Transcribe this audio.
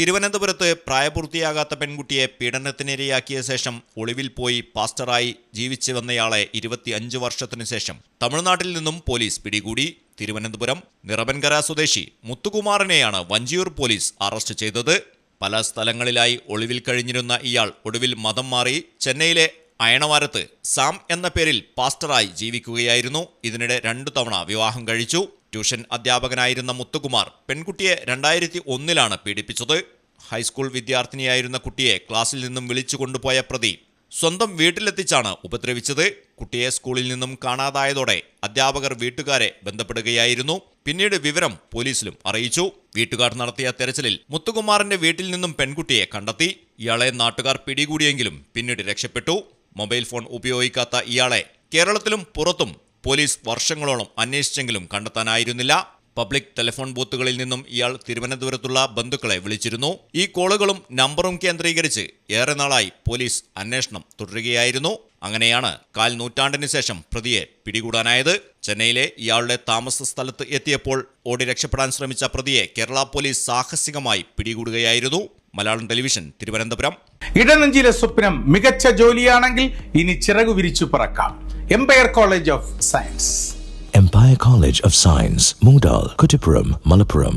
തിരുവനന്തപുരത്ത് പ്രായപൂർത്തിയാകാത്ത പെൺകുട്ടിയെ പീഡനത്തിനിരയാക്കിയ ശേഷം ഒളിവിൽ പോയി പാസ്റ്ററായി ജീവിച്ചു വന്നയാളെ ഇരുപത്തിയഞ്ച് വർഷത്തിനു ശേഷം തമിഴ്നാട്ടിൽ നിന്നും പോലീസ് പിടികൂടി. തിരുവനന്തപുരം നിറബൻകര സ്വദേശി മുത്തുകുമാറിനെയാണ് വഞ്ചിയൂർ പോലീസ് അറസ്റ്റ് ചെയ്തത്. പല സ്ഥലങ്ങളിലായി ഒളിവിൽ കഴിഞ്ഞിരുന്ന ഇയാൾ ഒടുവിൽ മതം മാറി ചെന്നൈയിലെ അയണവാരത്ത് സാം എന്ന പേരിൽ പാസ്റ്ററായി ജീവിക്കുകയായിരുന്നു. ഇതിനിടെ രണ്ടു തവണ വിവാഹം കഴിച്ചു. ട്യൂഷൻ അധ്യാപകനായിരുന്ന മുത്തുകുമാർ പെൺകുട്ടിയെ രണ്ടായിരത്തി ഒന്നിലാണ് പീഡിപ്പിച്ചത്. ഹൈസ്കൂൾ വിദ്യാർത്ഥിനിയായിരുന്ന കുട്ടിയെ ക്ലാസ്സിൽ നിന്നും വിളിച്ചു കൊണ്ടുപോയ പ്രതി സ്വന്തം വീട്ടിലെത്തിച്ചാണ് ഉപദ്രവിച്ചത്. കുട്ടിയെ സ്കൂളിൽ നിന്നും കാണാതായതോടെ അധ്യാപകർ വീട്ടുകാരെ ബന്ധപ്പെടുകയായിരുന്നു. പിന്നീട് വിവരം പോലീസിലും അറിയിച്ചു. വീട്ടുകാർ നടത്തിയ തെരച്ചിലിൽ മുത്തുകുമാറിന്റെ വീട്ടിൽ നിന്നും പെൺകുട്ടിയെ കണ്ടെത്തി. ഇയാളെ നാട്ടുകാർ പിടികൂടിയെങ്കിലും പിന്നീട് രക്ഷപ്പെട്ടു. മൊബൈൽ ഫോൺ ഉപയോഗിക്കാത്ത ഇയാളെ കേരളത്തിലും പുറത്തും പോലീസ് വർഷങ്ങളോളം അന്വേഷിച്ചെങ്കിലും കണ്ടെത്താനായിരുന്നില്ല. പബ്ലിക് ടെലിഫോൺ ബൂത്തുകളിൽ നിന്നും ഇയാൾ തിരുവനന്തപുരത്തുള്ള ബന്ധുക്കളെ വിളിച്ചിരുന്നു. ഈ കോളുകളും നമ്പറും കേന്ദ്രീകരിച്ച് ഏറെ നാളായി പോലീസ് അന്വേഷണം തുടരുകയായിരുന്നു. അങ്ങനെയാണ് കാൽ നൂറ്റാണ്ടിന് ശേഷം പ്രതിയെ പിടികൂടാനായത്. ചെന്നൈയിലെ ഇയാളുടെ താമസ സ്ഥലത്ത് എത്തിയപ്പോൾ ഓടി രക്ഷപ്പെടാൻ ശ്രമിച്ച പ്രതിയെ കേരള പോലീസ് സാഹസികമായി പിടികൂടുകയായിരുന്നു. മലയാളം ടെലിവിഷൻ തിരുവനന്തപുരം. ഇടനെഞ്ചിലെ സ്വപ്നം മികച്ച ജോലിയാണെങ്കിൽ ഇനി ചിറകു വിരിച്ചു പറക്കാം. Empire College of Science Empire College of Science, Moondal, Kuttipuram, Malappuram.